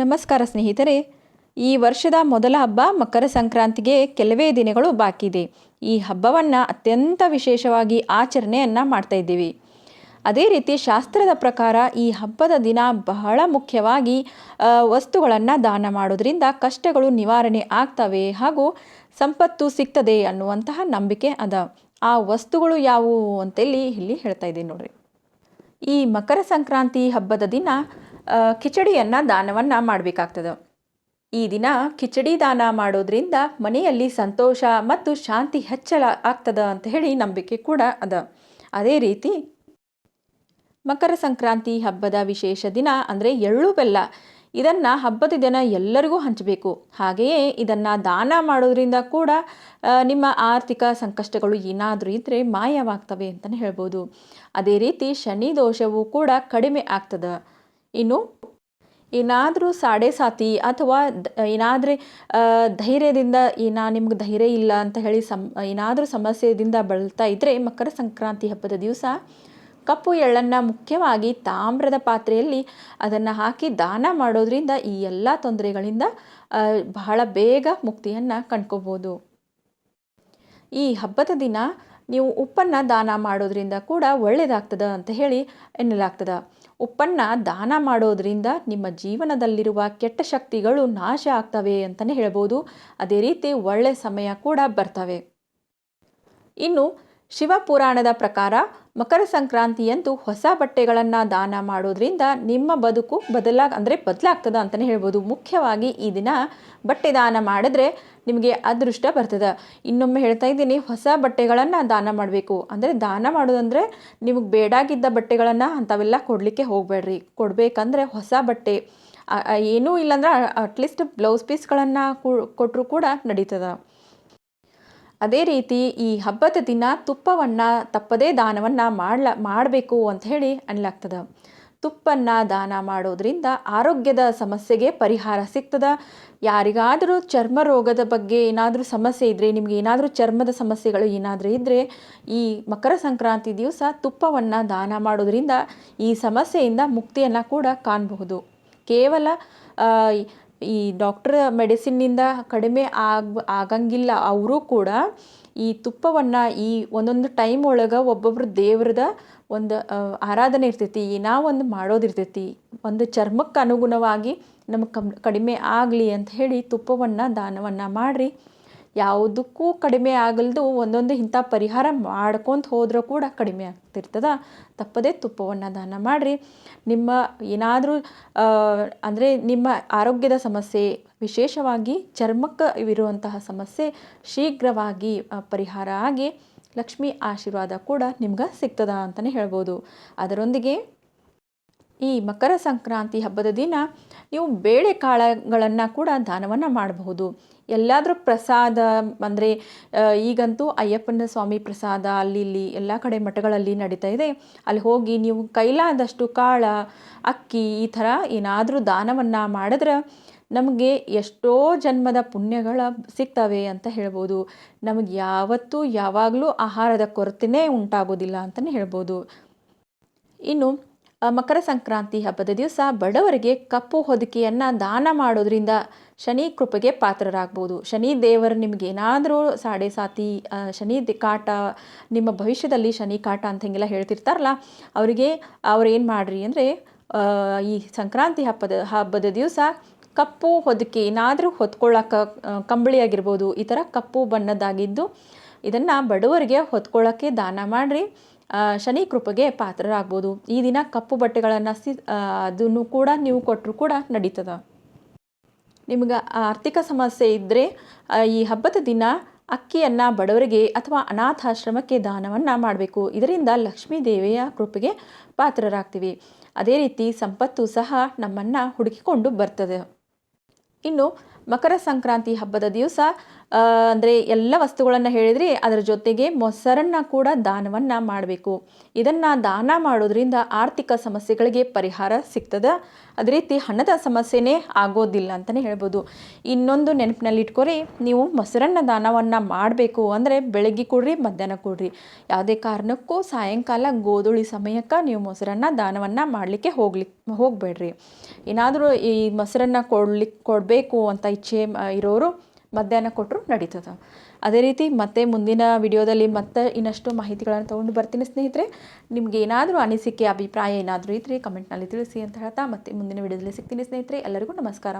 ನಮಸ್ಕಾರ ಸ್ನೇಹಿತರೆ. ಈ ವರ್ಷದ ಮೊದಲ ಹಬ್ಬ ಮಕರ ಸಂಕ್ರಾಂತಿಗೆ ಕೆಲವೇ ದಿನಗಳು ಬಾಕಿ ಇದೆ. ಈ ಹಬ್ಬವನ್ನು ಅತ್ಯಂತ ವಿಶೇಷವಾಗಿ ಆಚರಣೆಯನ್ನು ಮಾಡ್ತಾ ಇದ್ದೀವಿ. ಅದೇ ರೀತಿ ಶಾಸ್ತ್ರದ ಪ್ರಕಾರ ಈ ಹಬ್ಬದ ದಿನ ಬಹಳ ಮುಖ್ಯವಾಗಿ ವಸ್ತುಗಳನ್ನು ದಾನ ಮಾಡೋದ್ರಿಂದ ಕಷ್ಟಗಳು ನಿವಾರಣೆ ಆಗ್ತವೆ ಹಾಗೂ ಸಂಪತ್ತು ಸಿಗ್ತದೆ ಅನ್ನುವಂತಹ ನಂಬಿಕೆ ಅದ. ಆ ವಸ್ತುಗಳು ಯಾವುವು ಅಂತೇಳಿ ಇಲ್ಲಿ ಹೇಳ್ತಾ ಇದ್ದೀನಿ ನೋಡ್ರಿ. ಈ ಮಕರ ಸಂಕ್ರಾಂತಿ ಹಬ್ಬದ ದಿನ ಕಿಚಡಿಯನ್ನು ದಾನವನ್ನು ಮಾಡಬೇಕಾಗ್ತದೆ. ಈ ದಿನ ಕಿಚಡಿ ದಾನ ಮಾಡೋದ್ರಿಂದ ಮನೆಯಲ್ಲಿ ಸಂತೋಷ ಮತ್ತು ಶಾಂತಿ ಹೆಚ್ಚಳ ಆಗ್ತದ ಅಂತ ಹೇಳಿ ನಂಬಿಕೆ ಕೂಡ ಅದ. ಅದೇ ರೀತಿ ಮಕರ ಸಂಕ್ರಾಂತಿ ಹಬ್ಬದ ವಿಶೇಷ ದಿನ ಅಂದರೆ ಎಳ್ಳು ಬೆಲ್ಲ. ಇದನ್ನು ಹಬ್ಬದ ದಿನ ಎಲ್ಲರಿಗೂ ಹಂಚಬೇಕು. ಹಾಗೆಯೇ ಇದನ್ನು ದಾನ ಮಾಡೋದ್ರಿಂದ ಕೂಡ ನಿಮ್ಮ ಆರ್ಥಿಕ ಸಂಕಷ್ಟಗಳು ಏನಾದರೂ ಇದ್ದರೆ ಮಾಯವಾಗ್ತವೆ ಅಂತಲೇ ಹೇಳ್ಬೋದು. ಅದೇ ರೀತಿ ಶನಿ ದೋಷವು ಕೂಡ ಕಡಿಮೆ ಆಗ್ತದೆ. ಇನ್ನು ಏನಾದರೂ ಸಾಡೆ ಸಾತಿ ಅಥವಾ ಏನಾದರೆ ಧೈರ್ಯದಿಂದ ಏನಾ ನಿಮ್ಗೆ ಧೈರ್ಯ ಇಲ್ಲ ಅಂತ ಹೇಳಿ ಸಮ್, ಏನಾದರೂ ಸಮಸ್ಯೆಯಿಂದ ಬಳಲ್ತಾ ಇದ್ದರೆ ಮಕರ ಸಂಕ್ರಾಂತಿ ಹಬ್ಬದ ದಿವಸ ಕಪ್ಪು ಎಳ್ಳನ್ನು ಮುಖ್ಯವಾಗಿ ತಾಮ್ರದ ಪಾತ್ರೆಯಲ್ಲಿ ಅದನ್ನು ಹಾಕಿ ದಾನ ಮಾಡೋದ್ರಿಂದ ಈ ಎಲ್ಲ ತೊಂದರೆಗಳಿಂದ ಬಹಳ ಬೇಗ ಮುಕ್ತಿಯನ್ನು ಕಂಡ್ಕೋಬೋದು. ಈ ಹಬ್ಬದ ದಿನ ನೀವು ಉಪ್ಪನ್ನು ದಾನ ಮಾಡೋದ್ರಿಂದ ಕೂಡ ಒಳ್ಳೆಯದಾಗ್ತದೆ ಅಂತ ಹೇಳಿ ಎನ್ನಲಾಗ್ತದೆ. ಉಪ್ಪನ್ನು ದಾನ ಮಾಡೋದ್ರಿಂದ ನಿಮ್ಮ ಜೀವನದಲ್ಲಿರುವ ಕೆಟ್ಟ ಶಕ್ತಿಗಳು ನಾಶ ಆಗ್ತವೆ ಅಂತಲೇ ಹೇಳ್ಬೋದು. ಅದೇ ರೀತಿ ಒಳ್ಳೆಯ ಸಮಯ ಕೂಡ ಬರ್ತವೆ. ಇನ್ನು ಶಿವಪುರಾಣದ ಪ್ರಕಾರ ಮಕರ ಸಂಕ್ರಾಂತಿಯಂದು ಹೊಸ ಬಟ್ಟೆಗಳನ್ನು ದಾನ ಮಾಡೋದ್ರಿಂದ ನಿಮ್ಮ ಬದುಕು ಬದಲಾಗ, ಅಂದರೆ ಬದಲಾಗ್ತದ ಅಂತಲೇ ಹೇಳ್ಬೋದು. ಮುಖ್ಯವಾಗಿ ಈ ದಿನ ಬಟ್ಟೆ ದಾನ ಮಾಡಿದ್ರೆ ನಿಮಗೆ ಅದೃಷ್ಟ ಬರ್ತದೆ. ಇನ್ನೊಮ್ಮೆ ಹೇಳ್ತಾ ಇದ್ದೀನಿ, ಹೊಸ ಬಟ್ಟೆಗಳನ್ನು ದಾನ ಮಾಡಬೇಕು. ಅಂದರೆ ದಾನ ಮಾಡೋದಂದರೆ ನಿಮಗೆ ಬೇಡಾಗಿದ್ದ ಬಟ್ಟೆಗಳನ್ನು ಅಂಥವೆಲ್ಲ ಕೊಡಲಿಕ್ಕೆ ಹೋಗಬೇಡ್ರಿ. ಕೊಡಬೇಕಂದ್ರೆ ಹೊಸ ಬಟ್ಟೆ ಏನೂ ಇಲ್ಲಾಂದ್ರೆ ಅಟ್ಲೀಸ್ಟ್ ಬ್ಲೌಸ್ ಪೀಸ್ಗಳನ್ನು ಕೊಟ್ಟರು ಕೂಡ ನಡೀತದೆ. ಅದೇ ರೀತಿ ಈ ಹಬ್ಬದ ದಿನ ತುಪ್ಪವನ್ನು ತಪ್ಪದೇ ದಾನವನ್ನು ಮಾಡ್ಲ, ಮಾಡಬೇಕು ಅಂತ ಹೇಳಿ ಅನ್ಲಾಗ್ತದೆ. ತುಪ್ಪನ್ನು ದಾನ ಮಾಡೋದ್ರಿಂದ ಆರೋಗ್ಯದ ಸಮಸ್ಯೆಗೆ ಪರಿಹಾರ ಸಿಗ್ತದೆ. ಯಾರಿಗಾದರೂ ಚರ್ಮ ರೋಗದ ಬಗ್ಗೆ ಏನಾದರೂ ಸಮಸ್ಯೆ ಇದ್ದರೆ ನಿಮಗೆ ಏನಾದರೂ ಚರ್ಮದ ಸಮಸ್ಯೆಗಳು ಏನಾದರೂ ಇದ್ದರೆ ಈ ಮಕರ ಸಂಕ್ರಾಂತಿ ದಿವಸ ತುಪ್ಪವನ್ನು ದಾನ ಮಾಡೋದ್ರಿಂದ ಈ ಸಮಸ್ಯೆಯಿಂದ ಮುಕ್ತಿಯನ್ನು ಕೂಡ ಕಾಣಬಹುದು. ಕೇವಲ ಈ ಡಾಕ್ಟರ್ ಮೆಡಿಸಿನ್ನಿಂದ ಕಡಿಮೆ ಆಗ, ಆಗಂಗಿಲ್ಲ. ಅವರು ಕೂಡ ಈ ತುಪ್ಪವನ್ನು ಈ ಒಂದೊಂದು ಟೈಮ್ ಒಳಗೆ ಒಬ್ಬೊಬ್ರು ದೇವ್ರದ ಒಂದು ಆರಾಧನೆ ಇರ್ತೈತಿ. ನಾವು ಒಂದು ಮಾಡೋದಿರ್ತೈತಿ ಒಂದು ಚರ್ಮಕ್ಕೆ ಅನುಗುಣವಾಗಿ ನಮಗೆ ಕಮ್, ಕಡಿಮೆ ಆಗಲಿ ಅಂತ ಹೇಳಿ ತುಪ್ಪವನ್ನು, ದಾನವನ್ನು ಮಾಡಿರಿ. ಯಾವುದಕ್ಕೂ ಕಡಿಮೆ ಆಗಲ್ದು, ಒಂದೊಂದು ಇಂಥ ಪರಿಹಾರ ಮಾಡ್ಕೊಂತ ಹೋದರೂ ಕೂಡ ಕಡಿಮೆ ಆಗ್ತಿರ್ತದ. ತಪ್ಪದೇ ತುಪ್ಪವನ್ನು ದಾನ ಮಾಡಿರಿ. ನಿಮ್ಮ ಏನಾದರೂ ಅಂದರೆ ನಿಮ್ಮ ಆರೋಗ್ಯದ ಸಮಸ್ಯೆ, ವಿಶೇಷವಾಗಿ ಚರ್ಮಕ್ಕೆ ಇರುವಂತಹ ಸಮಸ್ಯೆ, ಶೀಘ್ರವಾಗಿ ಪರಿಹಾರ ಆಗಿ ಲಕ್ಷ್ಮಿ ಆಶೀರ್ವಾದ ಕೂಡ ನಿಮ್ಗೆ ಸಿಗ್ತದ ಅಂತಲೇ ಹೇಳ್ಬೋದು. ಅದರೊಂದಿಗೆ ಈ ಮಕರ ಸಂಕ್ರಾಂತಿ ಹಬ್ಬದ ದಿನ ನೀವು ಬೇಳೆ ಕಾಳುಗಳನ್ನು ಕೂಡ ದಾನವನ್ನು ಮಾಡಬಹುದು. ಎಲ್ಲಾದರೂ ಪ್ರಸಾದ ಅಂದರೆ ಈಗಂತೂ ಅಯ್ಯಪ್ಪನ ಸ್ವಾಮಿ ಪ್ರಸಾದ ಅಲ್ಲಿ ಇಲ್ಲಿ ಎಲ್ಲ ಕಡೆ ಮಠಗಳಲ್ಲಿ ನಡೀತಾ ಇದೆ. ಅಲ್ಲಿ ಹೋಗಿ ನೀವು ಕೈಲಾದಷ್ಟು ಕಾಳ, ಅಕ್ಕಿ ಈ ಥರ ಏನಾದರೂ ದಾನವನ್ನು ಮಾಡಿದ್ರೆ ನಮಗೆ ಎಷ್ಟೋ ಜನ್ಮದ ಪುಣ್ಯಗಳ ಸಿಗ್ತವೆ ಅಂತ ಹೇಳ್ಬೋದು. ನಮಗೆ ಯಾವತ್ತೂ ಯಾವಾಗಲೂ ಆಹಾರದ ಕೊರತೆನೇ ಉಂಟಾಗೋದಿಲ್ಲ ಅಂತಲೇ ಹೇಳ್ಬೋದು. ಇನ್ನು ಮಕರ ಸಂಕ್ರಾಂತಿ ಹಬ್ಬದ ದಿವಸ ಬಡವರಿಗೆ ಕಪ್ಪು ಹೊದಿಕೆಯನ್ನು ದಾನ ಮಾಡೋದ್ರಿಂದ ಶನಿ ಕೃಪೆಗೆ ಪಾತ್ರರಾಗ್ಬೋದು. ಶನಿ ದೇವರು ನಿಮಗೆ ಏನಾದರೂ ಸಾಡೆ ಸಾತಿ ಶನಿ ಕಾಟ, ನಿಮ್ಮ ಭವಿಷ್ಯದಲ್ಲಿ ಶನಿ ಕಾಟ ಅಂತ ಹಿಂಗೆಲ್ಲ ಹೇಳ್ತಿರ್ತಾರಲ್ಲ, ಅವರಿಗೆ ಅವ್ರೇನು ಮಾಡ್ರಿ ಅಂದರೆ ಈ ಸಂಕ್ರಾಂತಿ ಹಬ್ಬದ ಹಬ್ಬದ ದಿವಸ ಕಪ್ಪು ಹೊದಿಕೆ ಏನಾದರೂ ಹೊತ್ಕೊಳ್ಳೋಕೆ ಕಂಬಳಿ ಆಗಿರ್ಬೋದು, ಈ ಥರ ಕಪ್ಪು ಬಣ್ಣದ್ದಾಗಿದ್ದು ಇದನ್ನು ಬಡವರಿಗೆ ಹೊತ್ಕೊಳ್ಳೋಕ್ಕೆ ದಾನ ಮಾಡಿರಿ. ಶನಿ ಕೃಪೆಗೆ ಪಾತ್ರರಾಗ್ಬೋದು. ಈ ದಿನ ಕಪ್ಪು ಬಟ್ಟೆಗಳನ್ನು ಸಿ ಅದನ್ನು ಕೂಡ ನೀವು ಕೊಟ್ಟರು ಕೂಡ ನಡೀತದ. ನಿಮ್ಗೆ ಆರ್ಥಿಕ ಸಮಸ್ಯೆ ಇದ್ದರೆ ಈ ಹಬ್ಬದ ದಿನ ಅಕ್ಕಿಯನ್ನು ಬಡವರಿಗೆ ಅಥವಾ ಅನಾಥಾಶ್ರಮಕ್ಕೆ ದಾನವನ್ನು ಮಾಡಬೇಕು. ಇದರಿಂದ ಲಕ್ಷ್ಮೀ ದೇವಿಯ ಕೃಪೆಗೆ ಪಾತ್ರರಾಗ್ತೀವಿ. ಅದೇ ರೀತಿ ಸಂಪತ್ತು ಸಹ ನಮ್ಮನ್ನು ಹುಡುಕಿಕೊಂಡು ಬರ್ತದೆ. ಇನ್ನು ಮಕರ ಸಂಕ್ರಾಂತಿ ಹಬ್ಬದ ದಿವಸ ಅಂದರೆ ಎಲ್ಲ ವಸ್ತುಗಳನ್ನು ಹೇಳಿದ್ರಿ ಅದರ ಜೊತೆಗೆ ಮೊಸರನ್ನು ಕೂಡ ದಾನವನ್ನು ಮಾಡಬೇಕು. ಇದನ್ನು ದಾನ ಮಾಡೋದ್ರಿಂದ ಆರ್ಥಿಕ ಸಮಸ್ಯೆಗಳಿಗೆ ಪರಿಹಾರ ಸಿಗ್ತದೆ. ಅದೇ ರೀತಿ ಹಣದ ಸಮಸ್ಯೆನೇ ಆಗೋದಿಲ್ಲ ಅಂತಲೇ ಹೇಳ್ಬೋದು. ಇನ್ನೊಂದು ನೆನಪಿನಲ್ಲಿ ಇಟ್ಕೊರಿ, ನೀವು ಮೊಸರನ್ನ ದಾನವನ್ನು ಮಾಡಬೇಕು ಅಂದರೆ ಬೆಳಗ್ಗೆ ಕೊಡ್ರಿ, ಮಧ್ಯಾಹ್ನ ಕೊಡ್ರಿ. ಯಾವುದೇ ಕಾರಣಕ್ಕೂ ಸಾಯಂಕಾಲ ಗೋಧುಳಿ ಸಮಯಕ್ಕೆ ನೀವು ಮೊಸರನ್ನ ದಾನವನ್ನು ಮಾಡಲಿಕ್ಕೆ ಹೋಗ್ಲಿಕ್ಕೆ ಹೋಗಬೇಡ್ರಿ. ಏನಾದರೂ ಈ ಮೊಸರನ್ನ ಕೊಡ್ಲಿಕ್ಕೆ ಕೊಡಬೇಕು ಅಂತ ಇಚ್ಛೆ ಇರೋರು ಮಧ್ಯಾಹ್ನ ಕೊಟ್ಟರು ನಡೀತದೆ. ಅದೇ ರೀತಿ ಮತ್ತೆ ಮುಂದಿನ ವಿಡಿಯೋದಲ್ಲಿ ಮತ್ತೆ ಇನ್ನಷ್ಟು ಮಾಹಿತಿಗಳನ್ನು ತೊಗೊಂಡು ಬರ್ತೀನಿ ಸ್ನೇಹಿತರೆ. ನಿಮ್ಗೆ ಏನಾದರೂ ಅನಿಸಿಕೆ, ಅಭಿಪ್ರಾಯ ಏನಾದರೂ ಇದ್ರೆ ಕಮೆಂಟ್ನಲ್ಲಿ ತಿಳಿಸಿ ಅಂತ ಹೇಳ್ತಾ ಮತ್ತೆ ಮುಂದಿನ ವಿಡಿಯೋದಲ್ಲಿ ಸಿಗ್ತೀನಿ ಸ್ನೇಹಿತರೆ. ಎಲ್ಲರಿಗೂ ನಮಸ್ಕಾರ.